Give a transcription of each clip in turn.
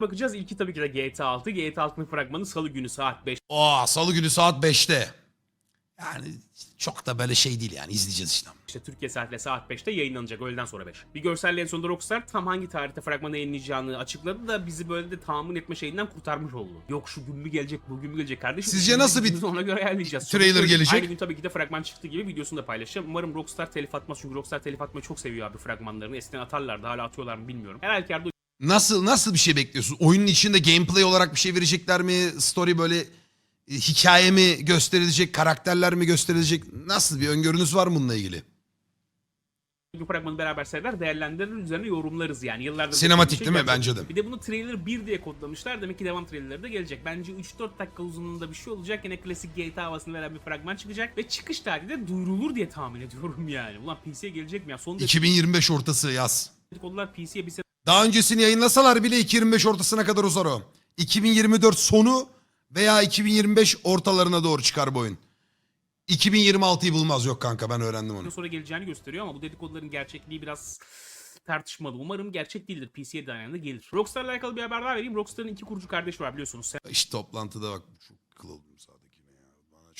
bakacağız. İlki tabii ki de GTA 6. GTA 6'nın fragmanı salı günü saat 5. Aa, salı günü saat 5'te. Yani çok da böyle şey değil yani izleyeceğiz işte. İşte Türkiye saatle saat 5'te yayınlanacak öğleden sonra 5. Bir görselle en sonunda Rockstar tam hangi tarihte fragmanı yayınlayacağını açıkladı da bizi böyle de tahmin etme şeyinden kurtarmış oldu. Yok şu gün mü gelecek bugün mü gelecek kardeşim. Sizce nasıl bir ona göre ayarlayacağız. trailer Sonuçta gelecek? Aynı gün tabii ki de fragman çıktı gibi videosunu da paylaşacağım. Umarım Rockstar telif atmaz çünkü Rockstar telif atmayı çok seviyor abi fragmanlarını. Eskiden atarlardı hala atıyorlar mı bilmiyorum. Her halükarda Nasıl nasıl bir şey bekliyorsun? Oyunun içinde gameplay olarak bir şey verecekler mi? Story böyle e, hikaye mi gösterilecek? Karakterler mi gösterilecek? Nasıl bir öngörünüz var mı bununla ilgili? bu fragmanı beraber seyreder değerlendirir üzerine yorumlarız yani. Yıllardır Sinematik bir şey değil mi? Bence de. Bir de bunu trailer 1 diye kodlamışlar. Demek ki devam trailerleri de gelecek. Bence 3-4 dakika uzunluğunda bir şey olacak. Yine klasik GTA havasını veren bir fragman çıkacak. Ve çıkış tarihi de duyurulur diye tahmin ediyorum yani. Ulan PC'ye gelecek mi ya? Son 2025 ortası yaz. dedikodular PC'ye bir Daha öncesini yayınlasalar bile 2025 ortasına kadar uzar o. 2024 sonu veya 2025 ortalarına doğru çıkar bu oyun. 2026'yı bulmaz yok kanka ben öğrendim onu. sonra geleceğini gösteriyor ama bu dedikoduların gerçekliği biraz tartışmalı. Umarım gerçek değildir. PC'ye dayanında gelir. Rockstar'la alakalı bir haber daha vereyim. Rockstar'ın iki kurucu kardeşi var biliyorsunuz. İşte toplantıda bak çok kıl oldum. Bana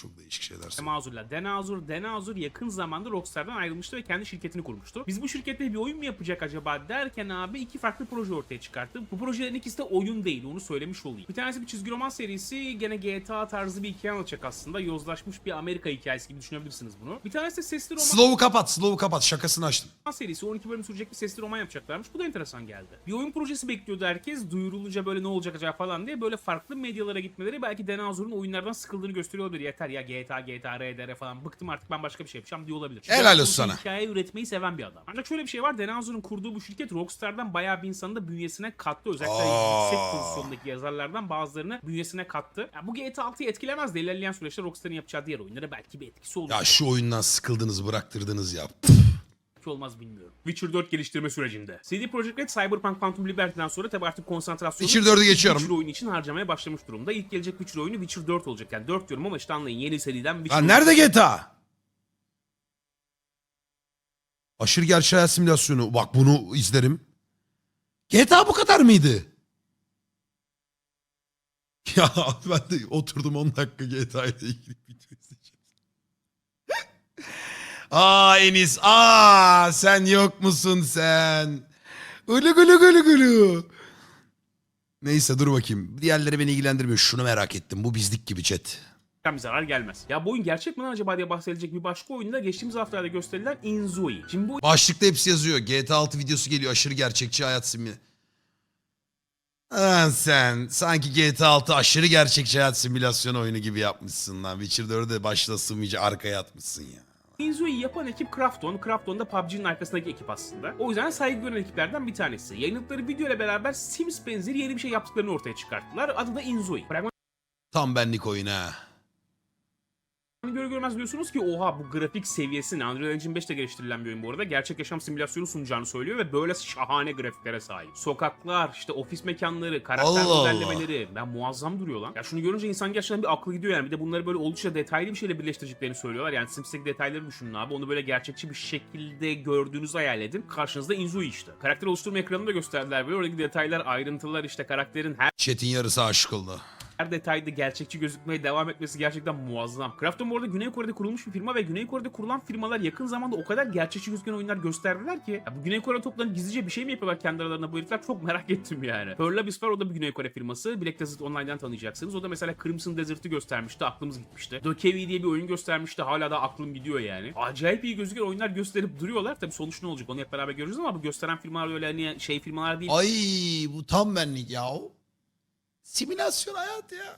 çok değişik şeyler söylüyor. Azur'la Dan Azur, Dan Azur yakın zamanda Rockstar'dan ayrılmıştı ve kendi şirketini kurmuştu. Biz bu şirkette bir oyun mu yapacak acaba derken abi iki farklı proje ortaya çıkarttı. Bu projelerin ikisi de oyun değil onu söylemiş olayım. Bir tanesi bir çizgi roman serisi gene GTA tarzı bir hikaye anlatacak aslında. Yozlaşmış bir Amerika hikayesi gibi düşünebilirsiniz bunu. Bir tanesi de sesli roman Slow'u kapat, slow'u kapat. Şakasını açtım. serisi 12 bölüm sürecek bir sesli roman yapacaklarmış. Bu da enteresan geldi. Bir oyun projesi bekliyordu herkes. Duyurulunca böyle ne olacak acaba falan diye böyle farklı medyalara gitmeleri belki Dan Azur'un oyunlardan sıkıldığını gösteriyor olabilir. Yeter ya GTA, GTA, RDR falan bıktım artık ben başka bir şey yapacağım diyor olabilir. Çünkü Helal olsun sana. Hikaye üretmeyi seven bir adam. Ancak şöyle bir şey var. Dan Azur'un kurduğu bu şirket Rockstar'dan bayağı bir insanı da bünyesine kattı. Özellikle Aa. yüksek pozisyondaki yazarlardan bazılarını bünyesine kattı. Ya bu GTA 6'yı etkilemez de ilerleyen süreçte Rockstar'ın yapacağı diğer oyunlara belki bir etkisi olur. Ya şu oyundan sıkıldınız, bıraktırdınız ya. Belki olmaz bilmiyorum. Witcher 4 geliştirme sürecinde. CD Projekt Red Cyberpunk Phantom Liberty'den sonra tabi artık konsantrasyonu Witcher 4'ü geçiyorum. Witcher oyunu için harcamaya başlamış durumda. İlk gelecek Witcher oyunu Witcher 4 olacak. Yani 4 diyorum ama işte anlayın yeni seriden Witcher Lan nerede GTA? Aşırı gerçek hayat simülasyonu. Bak bunu izlerim. GTA bu kadar mıydı? Ya ben de oturdum 10 dakika GTA ile ilgili video. Aa Enis, aa sen yok musun sen? Ulu gulu gulu gulu. Neyse dur bakayım. Diğerleri beni ilgilendirmiyor. Şunu merak ettim. Bu bizlik gibi chat. bir zarar gelmez. Ya bu oyun gerçek mi lan acaba diye bahsedilecek bir başka oyunda geçtiğimiz haftalarda gösterilen Inzoi. Şimdi bu Başlıkta hepsi yazıyor. GTA 6 videosu geliyor. Aşırı gerçekçi hayat simülasyonu. Lan sen sanki GTA 6 aşırı gerçekçi hayat simülasyonu oyunu gibi yapmışsın lan. Witcher 4'e başta sığmayınca arkaya atmışsın ya. Inzoi'yi yapan ekip Krafton. Krafton da PUBG'nin arkasındaki ekip aslında. O yüzden saygı gören ekiplerden bir tanesi. Yayınladıkları video ile beraber Sims benzeri yeni bir şey yaptıklarını ortaya çıkarttılar. Adı da. Fragman Tam benlik oyun ha. Görü görmez diyorsunuz ki oha bu grafik seviyesi ne? Unreal Engine 5'te geliştirilen bir oyun bu arada. Gerçek yaşam simülasyonu sunacağını söylüyor ve böyle şahane grafiklere sahip. Sokaklar, işte ofis mekanları, karakter Allah. modellemeleri. Ben muazzam duruyor lan. Ya şunu görünce insan gerçekten bir aklı gidiyor yani. Bir de bunları böyle oldukça detaylı bir şeyle birleştireceklerini söylüyorlar. Yani Sims'teki detayları düşünün abi. Onu böyle gerçekçi bir şekilde gördüğünüzü hayal edin. Karşınızda Inzui işte. Karakter oluşturma ekranını da gösterdiler böyle. Oradaki detaylar, ayrıntılar işte karakterin her Chat'in yarısı aşık oldu. Her detayda gerçekçi gözükmeye devam etmesi gerçekten muazzam. Krafton bu arada Güney Kore'de kurulmuş bir firma ve Güney Kore'de kurulan firmalar yakın zamanda o kadar gerçekçi gözüken oyunlar gösterdiler ki ya bu Güney Kore toplanıp gizlice bir şey mi yapıyorlar kendi aralarında bu herifler çok merak ettim yani. Pearl Abyss var o da bir Güney Kore firması. Black Desert Online'dan tanıyacaksınız. O da mesela Crimson Desert'ı göstermişti. Aklımız gitmişti. Dökevi diye bir oyun göstermişti. Hala da aklım gidiyor yani. Acayip iyi gözüken oyunlar gösterip duruyorlar. Tabii sonuç ne olacak onu hep beraber göreceğiz ama bu gösteren firmalar öyle hani şey firmalar değil. Ay bu tam benlik ya. Simülasyon hayat ya.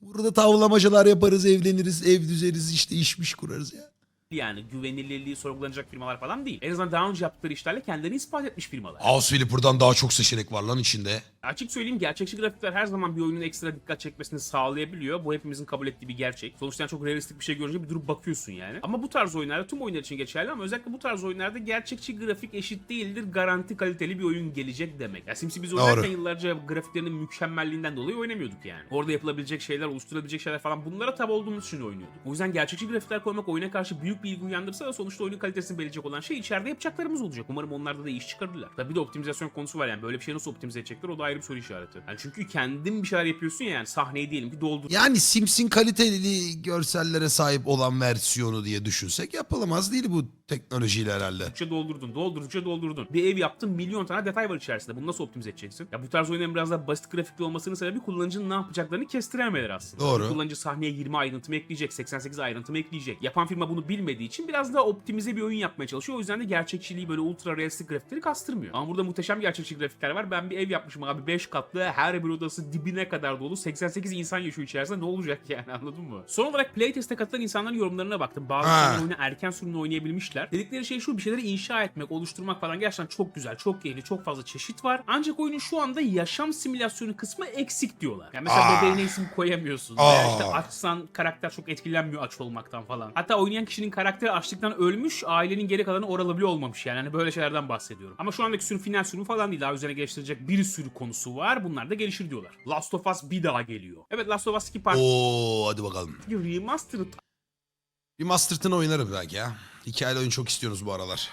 Burada tavlamacılar yaparız, evleniriz, ev düzeriz, işte işmiş kurarız ya. yani güvenilirliği sorgulanacak firmalar falan değil. En azından daha önce yaptıkları işlerle kendilerini ispat etmiş firmalar. House Flipper'dan daha çok seçenek var lan içinde. Açık söyleyeyim gerçekçi grafikler her zaman bir oyunun ekstra dikkat çekmesini sağlayabiliyor. Bu hepimizin kabul ettiği bir gerçek. Sonuçta çok realistik bir şey görünce bir durup bakıyorsun yani. Ama bu tarz oyunlarda tüm oyunlar için geçerli ama özellikle bu tarz oyunlarda gerçekçi grafik eşit değildir. Garanti kaliteli bir oyun gelecek demek. Ya Sims'i biz oynarken Doğru. yıllarca grafiklerinin mükemmelliğinden dolayı oynamıyorduk yani. Orada yapılabilecek şeyler, oluşturabilecek şeyler falan bunlara tab olduğumuz için oynuyorduk. O yüzden gerçekçi grafikler koymak oyuna karşı büyük bir ilgi uyandırsa da sonuçta oyunun kalitesini belirleyecek olan şey içeride yapacaklarımız olacak. Umarım onlarda da iş çıkarırlar. Tabii bir de optimizasyon konusu var yani böyle bir şey nasıl optimize edecekler o da ayrı bir soru işareti. Yani çünkü kendin bir şeyler yapıyorsun ya yani sahneyi diyelim ki doldur. Yani Sims'in kaliteli görsellere sahip olan versiyonu diye düşünsek yapılamaz değil bu teknolojiyle herhalde. Doldurdukça doldurdun, doldurdukça doldurdun. Bir ev yaptın, milyon tane detay var içerisinde. Bunu nasıl optimize edeceksin? Ya bu tarz oyunların biraz daha basit grafikli olmasının sebebi kullanıcının ne yapacaklarını kestirememeleri aslında. Doğru. Kullanıcı sahneye 20 ayrıntı mı ekleyecek, 88 ayrıntı mı ekleyecek. Yapan firma bunu bilmediği için biraz daha optimize bir oyun yapmaya çalışıyor. O yüzden de gerçekçiliği böyle ultra realistik grafikleri kastırmıyor. Ama burada muhteşem gerçekçi grafikler var. Ben bir ev yapmışım abi 5 katlı, her bir odası dibine kadar dolu. 88 insan yaşıyor içerisinde. Ne olacak yani anladın mı? Son olarak playtest'e katılan insanların yorumlarına baktım. Bazı oyunu erken sürümde oynayabilmişler. Dedikleri şey şu bir şeyleri inşa etmek, oluşturmak falan gerçekten çok güzel, çok keyifli, çok fazla çeşit var. Ancak oyunun şu anda yaşam simülasyonu kısmı eksik diyorlar. Yani mesela Aa. bebeğine isim koyamıyorsun. Veya Aa. işte açsan karakter çok etkilenmiyor aç olmaktan falan. Hatta oynayan kişinin karakteri açlıktan ölmüş, ailenin geri kalanı oralı bile olmamış yani. Hani böyle şeylerden bahsediyorum. Ama şu andaki sürüm final sürümü falan değil. Daha üzerine geliştirecek bir sürü konusu var. Bunlar da gelişir diyorlar. Last of Us bir daha geliyor. Evet Last of Us 2 Part Oo hadi bakalım. 2 Remastered Bir Master'tın oynarım belki ya. Hikayeli oyun çok istiyoruz bu aralar.